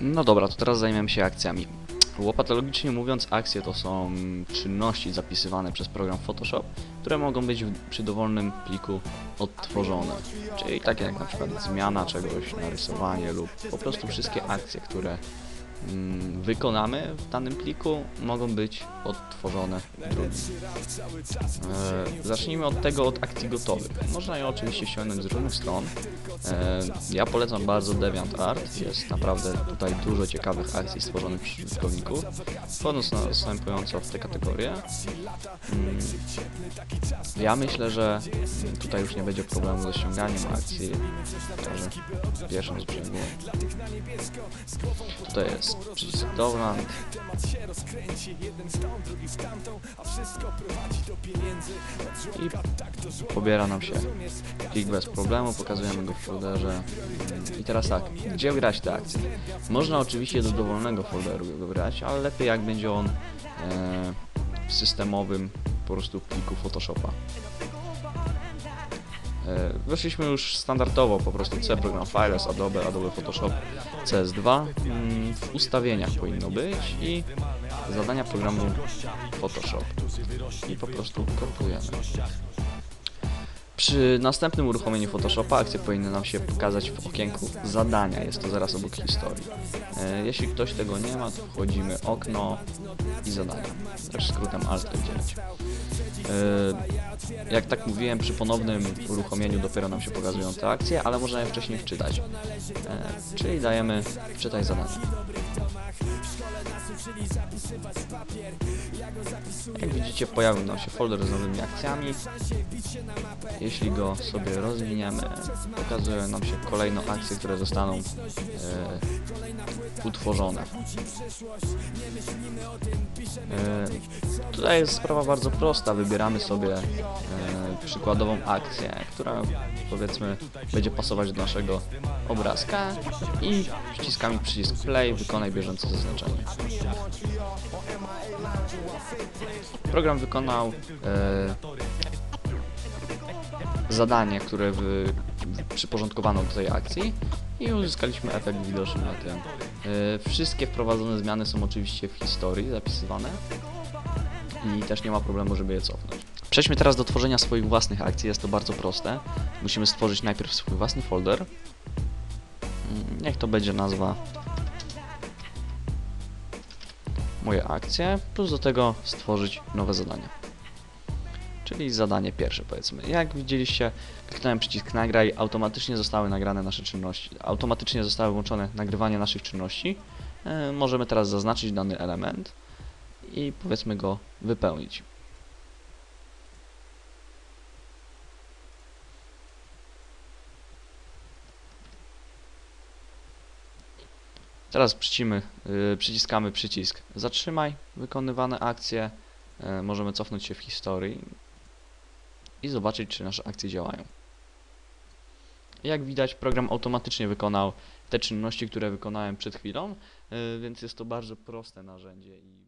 No dobra, to teraz zajmiemy się akcjami. Łopatologicznie mówiąc, akcje to są czynności zapisywane przez program Photoshop, które mogą być przy dowolnym pliku odtworzone. Czyli takie jak na przykład zmiana czegoś, narysowanie lub po prostu wszystkie akcje, które wykonamy w danym pliku, mogą być odtworzone drugim. E, zacznijmy od tego, od akcji gotowych. Można je oczywiście ściągnąć z różnych stron. E, ja polecam bardzo DeviantArt. Jest naprawdę tutaj dużo ciekawych akcji stworzonych przez użytkowników. Wchodząc następująco w te kategorie. Mm, ja myślę, że tutaj już nie będzie problemu ze ściąganiem akcji. Może pierwszą z brzegu. Tutaj jest przycisk Download. I pobiera nam się plik bez problemu, pokazujemy go w folderze. I teraz tak, gdzie grać te akcje? Można oczywiście do dowolnego folderu go grać, ale lepiej jak będzie on e, w systemowym po prostu pliku Photoshopa. E, Weszliśmy już standardowo po prostu C Program Files, Adobe, Adobe Photoshop CS2. Mm, W ustawieniach powinno być i zadania programu Photoshop. I po prostu kopiujemy. Przy następnym uruchomieniu Photoshopa akcje powinny nam się pokazać w okienku zadania, jest to zaraz obok historii. E, Jeśli ktoś tego nie ma, to wchodzimy okno i zadania, też skrótem Alt F9. E, Jak tak mówiłem, przy ponownym uruchomieniu dopiero nam się pokazują te akcje, ale można je wcześniej wczytać. E, Czyli dajemy wczytaj zadanie. Jak widzicie pojawił nam się folder z nowymi akcjami. Jeśli go sobie rozwiniemy, pokazują nam się kolejne akcje, które zostaną e, utworzone. E, tutaj jest sprawa bardzo prosta. Wybieramy sobie e, przykładową akcję, która powiedzmy będzie pasować do naszego obrazka i wciskamy przycisk play, wykonaj bieżące zaznaczenie. Program wykonał e, zadanie, które wy, przyporządkowano do tej akcji i uzyskaliśmy efekt widoczny na tym. E, wszystkie wprowadzone zmiany są oczywiście w historii zapisywane i też nie ma problemu, żeby je cofnąć. Przejdźmy teraz do tworzenia swoich własnych akcji, jest to bardzo proste. Musimy stworzyć najpierw swój własny folder. Mm, Niech to będzie nazwa moje akcje, plus do tego stworzyć nowe zadanie. Czyli zadanie pierwsze powiedzmy. Jak widzieliście, kliknąłem przycisk nagraj, automatycznie zostały nagrane nasze czynności, automatycznie zostały włączone nagrywanie naszych czynności. E, możemy teraz zaznaczyć dany element i powiedzmy go wypełnić. Teraz przycimy, y, przyciskamy przycisk zatrzymaj wykonywane akcje. Możemy cofnąć się w historii i zobaczyć, czy nasze akcje działają. Jak widać, program automatycznie wykonał te czynności, które wykonałem przed chwilą, y, więc jest to bardzo proste narzędzie i